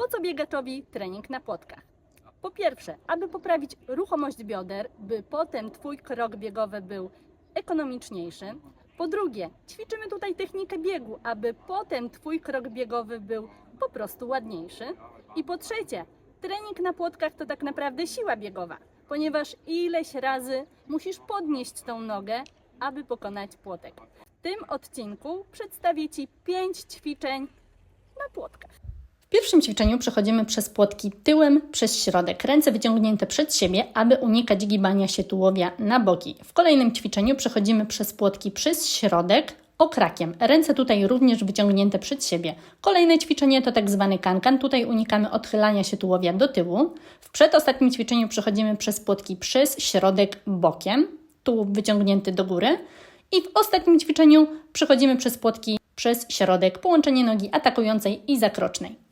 Po co biegaczowi trening na płotkach? Po pierwsze, aby poprawić ruchomość bioder, by potem Twój krok biegowy był ekonomiczniejszy. Po drugie, ćwiczymy tutaj technikę biegu, aby potem Twój krok biegowy był po prostu ładniejszy. I po trzecie, trening na płotkach to tak naprawdę siła biegowa, ponieważ ileś razy musisz podnieść tą nogę, aby pokonać płotek. W tym odcinku przedstawię Ci 5 ćwiczeń na płotkach. W pierwszym ćwiczeniu przechodzimy przez płotki tyłem przez środek, ręce wyciągnięte przed siebie, aby unikać gibania się tułowia na boki. W kolejnym ćwiczeniu przechodzimy przez płotki przez środek okrakiem. Ręce tutaj również wyciągnięte przed siebie. Kolejne ćwiczenie to tak zwany kankan. Tutaj unikamy odchylania się tułowia do tyłu. W przedostatnim ćwiczeniu przechodzimy przez płotki przez środek bokiem, tułów wyciągnięty do góry. I w ostatnim ćwiczeniu przechodzimy przez płotki przez środek, połączenie nogi atakującej i zakrocznej.